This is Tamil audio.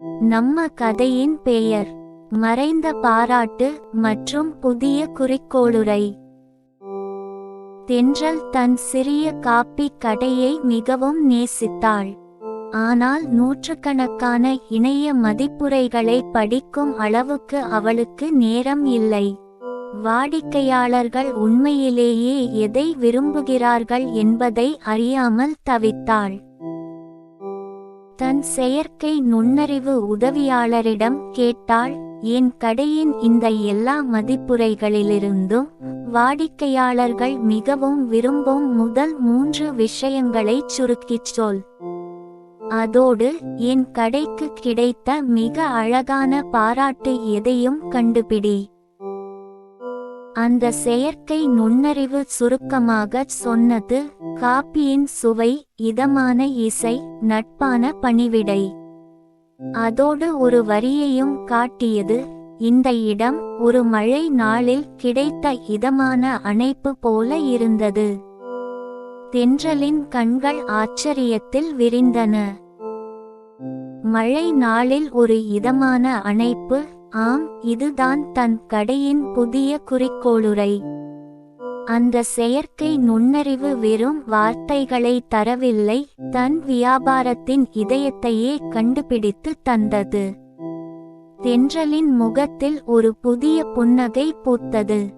நம்ம கதையின் பெயர் மறைந்த பாராட்டு மற்றும் புதிய குறிக்கோளுரை. தென்றல் தன் சிறிய காப்பி கடையை மிகவும் நேசித்தாள். ஆனால் நூற்றுக்கணக்கான இணைய மதிப்புரைகளை படிக்கும் அளவுக்கு அவளுக்கு நேரம் இல்லை. வாடிக்கையாளர்கள் உண்மையிலேயே எதை விரும்புகிறார்கள் என்பதை அறியாமல் தவித்தாள். தன் செயற்கை நுண்ணறிவு உதவியாளரிடம் கேட்டாள் என் கடையின் இந்த எல்லா மதிப்புரைகளிலிருந்தும் வாடிக்கையாளர்கள் மிகவும் விரும்பும் முதல் மூன்று விஷயங்களைச் சுருக்கிச் சொல். அதோடு என் கடைக்கு கிடைத்த மிக அழகான பாராட்டு எதையும் கண்டுபிடி. அந்த செயற்கை நுண்ணறிவு சுருக்கமாகச் சொன்னது காப்பியின் சுவை இதமான இசை நட்பான பணிவிடை. அதோடு ஒரு வரியையும் காட்டியது இந்த இடம் ஒரு மழை நாளில் கிடைத்த இதமான அணைப்பு போல இருந்தது. தென்றலின் கண்கள் ஆச்சரியத்தில் விரிந்தன. மழை நாளில் ஒரு இதமான அணைப்பு ஆம் இதுதான் தன் கடையின் புதிய குறிக்கோளுரை. அந்த செயற்கை நுண்ணறிவு வெறும் வார்த்தைகளை தரவில்லை தன் வியாபாரத்தின் இதயத்தையே கண்டுபிடித்து தந்தது. தென்றலின் முகத்தில் ஒரு புதிய புன்னகை பூத்தது.